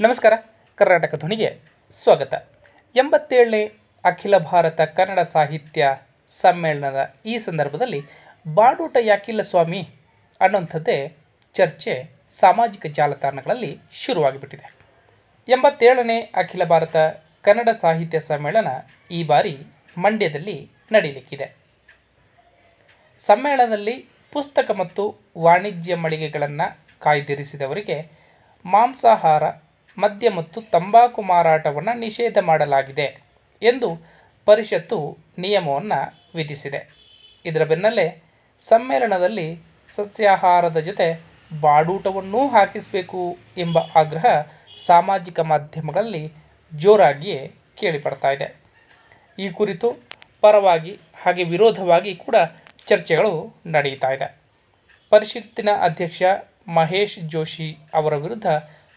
ನಮಸ್ಕಾರ, ಕರ್ನಾಟಕ ಧ್ವನಿಗೆ ಸ್ವಾಗತ. ಎಂಬತ್ತೇಳನೇ ಅಖಿಲ ಭಾರತ ಕನ್ನಡ ಸಾಹಿತ್ಯ ಸಮ್ಮೇಳನದ ಈ ಸಂದರ್ಭದಲ್ಲಿ ಬಾಡೂಟ ಯಾಕಿಲ್ಲ ಸ್ವಾಮಿ ಅನ್ನೋಂಥದ್ದೇ ಚರ್ಚೆ ಸಾಮಾಜಿಕ ಜಾಲತಾಣಗಳಲ್ಲಿ ಶುರುವಾಗಿಬಿಟ್ಟಿದೆ. ಎಂಬತ್ತೇಳನೇ ಅಖಿಲ ಭಾರತ ಕನ್ನಡ ಸಾಹಿತ್ಯ ಸಮ್ಮೇಳನ ಈ ಬಾರಿ ಮಂಡ್ಯದಲ್ಲಿ ನಡೆಯಲಿಕ್ಕಿದೆ ಸಮ್ಮೇಳನದಲ್ಲಿ ಪುಸ್ತಕ ಮತ್ತು ವಾಣಿಜ್ಯ ಮಳಿಗೆಗಳನ್ನು ಕಾಯ್ದಿರಿಸಿದವರಿಗೆ ಮಾಂಸಾಹಾರ ಮದ್ಯ ಮತ್ತು ತಂಬಾಕು ಮಾರಾಟವನ್ನು ನಿಷೇಧ ಮಾಡಲಾಗಿದೆ ಎಂದು ಪರಿಷತ್ತು ನಿಯಮವನ್ನು ವಿಧಿಸಿದೆ. ಇದರ ಬೆನ್ನಲ್ಲೇ ಸಮ್ಮೇಳನದಲ್ಲಿ ಸಸ್ಯಾಹಾರದ ಜೊತೆ ಬಾಡೂಟವನ್ನೂ ಹಾಕಿಸಬೇಕು ಎಂಬ ಆಗ್ರಹ ಸಾಮಾಜಿಕ ಮಾಧ್ಯಮಗಳಲ್ಲಿ ಜೋರಾಗಿಯೇ ಕೇಳಿಬರ್ತಾ ಇದೆ. ಈ ಕುರಿತು ಪರವಾಗಿ ಹಾಗೆ ವಿರೋಧವಾಗಿ ಕೂಡ ಚರ್ಚೆಗಳು ನಡೆಯುತ್ತಾ ಇದೆ. ಪರಿಷತ್ತಿನ ಅಧ್ಯಕ್ಷ ಮಹೇಶ್ ಜೋಶಿ ಅವರ ವಿರುದ್ಧ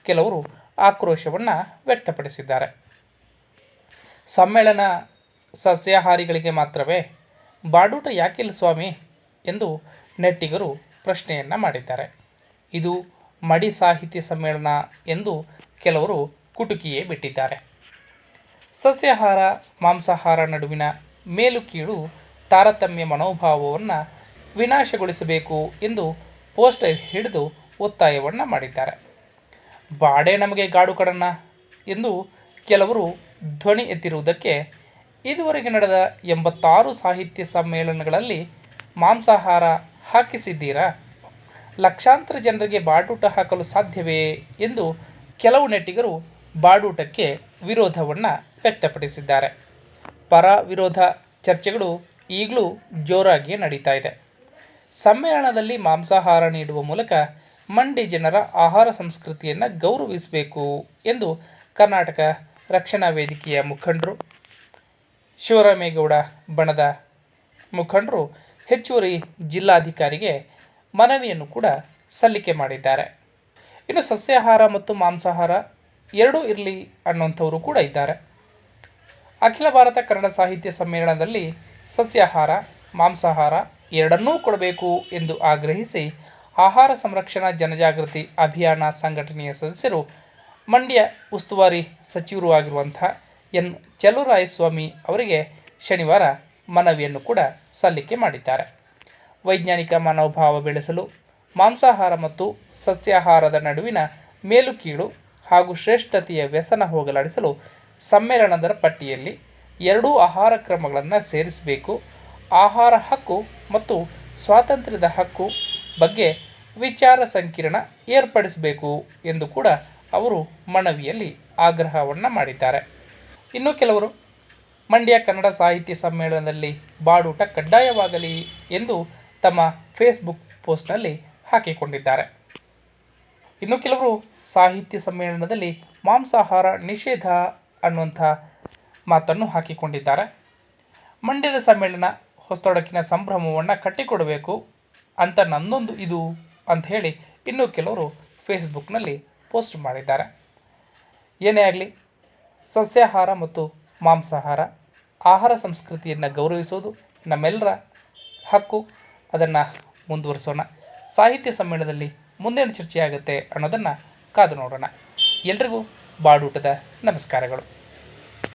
ಕೆಲವರು ಆಕ್ರೋಶವನ್ನು ವ್ಯಕ್ತಪಡಿಸಿದ್ದಾರೆ. ಸಮ್ಮೇಳನ ಸಸ್ಯಾಹಾರಿಗಳಿಗೆ ಮಾತ್ರವೇ ಬಾಡೂಟ ಯಾಕಿಲ್ಲ ಸ್ವಾಮಿ ಎಂದು ನೆಟ್ಟಿಗರು ಪ್ರಶ್ನೆಯನ್ನು ಮಾಡಿದ್ದಾರೆ. ಇದು ಮಡಿ ಸಾಹಿತ್ಯ ಸಮ್ಮೇಳನ ಎಂದು ಕೆಲವರು ಕುಟುಕಿಯೇ ಬಿಟ್ಟಿದ್ದಾರೆ. ಸಸ್ಯಾಹಾರ, ಮಾಂಸಾಹಾರ ನಡುವಿನ ಮೇಲು ಕೀಳು ತಾರತಮ್ಯ ಮನೋಭಾವವನ್ನು ವಿನಾಶಗೊಳಿಸಬೇಕು ಎಂದು ಪೋಸ್ಟರ್ ಹಿಡಿದು ಒತ್ತಾಯವನ್ನು ಮಾಡಿದ್ದಾರೆ. ಬಾಡೆ ನಮಗೆ ಗಾಡು ಕಡನ್ನ ಎಂದು ಕೆಲವರು ಧ್ವನಿ ಎತ್ತಿರುವುದಕ್ಕೆ ಇದುವರೆಗೆ ನಡೆದ ಎಂಬತ್ತಾರು ಸಾಹಿತ್ಯ ಸಮ್ಮೇಳನಗಳಲ್ಲಿ ಮಾಂಸಾಹಾರ ಹಾಕಿಸಿದ್ದೀರಾ? ಲಕ್ಷಾಂತರ ಜನರಿಗೆ ಬಾಡೂಟ ಹಾಕಲು ಸಾಧ್ಯವೇ ಎಂದು ಕೆಲವು ನೆಟ್ಟಿಗರು ಬಾಡೂಟಕ್ಕೆ ವಿರೋಧವನ್ನು ವ್ಯಕ್ತಪಡಿಸಿದ್ದಾರೆ. ಪರ ವಿರೋಧ ಚರ್ಚೆಗಳು ಈಗಲೂ ಜೋರಾಗಿಯೇ ನಡೀತಾ ಇದೆ. ಸಮ್ಮೇಳನದಲ್ಲಿ ಮಾಂಸಾಹಾರ ನೀಡುವ ಮೂಲಕ ಮಂಡಿ ಜನರ ಆಹಾರ ಸಂಸ್ಕೃತಿಯನ್ನು ಗೌರವಿಸಬೇಕು ಎಂದು ಕರ್ನಾಟಕ ರಕ್ಷಣಾ ವೇದಿಕೆಯ ಮುಖಂಡರು ಶಿವರಾಮೇಗೌಡ ಬಣದ ಮುಖಂಡರು ಹೆಚ್ಚುವರಿ ಜಿಲ್ಲಾಧಿಕಾರಿಗೆ ಮನವಿಯನ್ನು ಕೂಡ ಸಲ್ಲಿಕೆ ಮಾಡಿದ್ದಾರೆ. ಇನ್ನು ಸಸ್ಯಾಹಾರ ಮತ್ತು ಮಾಂಸಾಹಾರ ಎರಡೂ ಇರಲಿ ಅನ್ನುವಂಥವರು ಕೂಡ ಇದ್ದಾರೆ. ಅಖಿಲ ಭಾರತ ಕನ್ನಡ ಸಾಹಿತ್ಯ ಸಮ್ಮೇಳನದಲ್ಲಿ ಸಸ್ಯಾಹಾರ, ಮಾಂಸಾಹಾರ ಎರಡನ್ನೂ ಕೊಡಬೇಕು ಎಂದು ಆಗ್ರಹಿಸಿ ಆಹಾರ ಸಂರಕ್ಷಣಾ ಜನಜಾಗೃತಿ ಅಭಿಯಾನ ಸಂಘಟನೆಯ ಸದಸ್ಯರು, ಮಂಡ್ಯ ಉಸ್ತುವಾರಿ ಸಚಿವರು ಆಗಿರುವಂಥ ಎನ್. ಚಲುರಾಯಸ್ವಾಮಿ ಅವರಿಗೆ ಶನಿವಾರ ಮನವಿಯನ್ನು ಕೂಡ ಸಲ್ಲಿಕೆ ಮಾಡಿದ್ದಾರೆ. ವೈಜ್ಞಾನಿಕ ಮನೋಭಾವ ಬೆಳೆಸಲು, ಮಾಂಸಾಹಾರ ಮತ್ತು ಸಸ್ಯಾಹಾರದ ನಡುವಿನ ಮೇಲುಕೀಳು ಹಾಗೂ ಶ್ರೇಷ್ಠತೆಯ ವ್ಯಸನ ಹೋಗಲಾಡಿಸಲು ಸಮ್ಮೇಳನದ ಪಟ್ಟಿಯಲ್ಲಿ ಎರಡೂ ಆಹಾರ ಕ್ರಮಗಳನ್ನು ಸೇರಿಸಬೇಕು, ಆಹಾರ ಹಕ್ಕು ಮತ್ತು ಸ್ವಾತಂತ್ರ್ಯದ ಹಕ್ಕು ಬಗ್ಗೆ ವಿಚಾರ ಸಂಕಿರಣ ಏರ್ಪಡಿಸಬೇಕು ಎಂದು ಕೂಡ ಅವರು ಮನವಿಯಲ್ಲಿ ಆಗ್ರಹವನ್ನು ಮಾಡಿದ್ದಾರೆ. ಇನ್ನು ಕೆಲವರು, ಮಂಡ್ಯ ಕನ್ನಡ ಸಾಹಿತ್ಯ ಸಮ್ಮೇಳನದಲ್ಲಿ ಬಾಡೂಟ ಕಡ್ಡಾಯವಾಗಲಿ ಎಂದು ತಮ್ಮ ಫೇಸ್ಬುಕ್ ಪೋಸ್ಟ್ನಲ್ಲಿ ಹಾಕಿಕೊಂಡಿದ್ದಾರೆ. ಇನ್ನು ಕೆಲವರು, ಸಾಹಿತ್ಯ ಸಮ್ಮೇಳನದಲ್ಲಿ ಮಾಂಸಾಹಾರ ನಿಷೇಧ ಅನ್ನುವಂಥ ಮಾತನ್ನು ಹಾಕಿಕೊಂಡಿದ್ದಾರೆ. ಮಂಡ್ಯದ ಸಮ್ಮೇಳನ ಹೊಸತೊಡಕಿನ ಸಂಭ್ರಮವನ್ನು ಕಟ್ಟಿಕೊಡಬೇಕು ಅಂತ ನನ್ನೊಂದು ಇದು ಅಂತ ಹೇಳಿ ಇನ್ನೂ ಕೆಲವರು ಫೇಸ್ಬುಕ್ನಲ್ಲಿ ಪೋಸ್ಟ್ ಮಾಡಿದ್ದಾರೆ. ಏನೇ ಆಗಲಿ, ಸಸ್ಯಾಹಾರ ಮತ್ತು ಮಾಂಸಾಹಾರ, ಆಹಾರ ಸಂಸ್ಕೃತಿಯನ್ನು ಗೌರವಿಸೋದು ನಮ್ಮೆಲ್ಲರ ಹಕ್ಕು. ಅದನ್ನು ಮುಂದುವರಿಸೋಣ. ಸಾಹಿತ್ಯ ಸಮ್ಮೇಳನದಲ್ಲಿ ಮುಂದೇನು ಚರ್ಚೆ ಆಗುತ್ತೆ ಅನ್ನೋದನ್ನು ಕಾದು ನೋಡೋಣ. ಎಲ್ರಿಗೂ ಬಾಡೂಟದ ನಮಸ್ಕಾರಗಳು.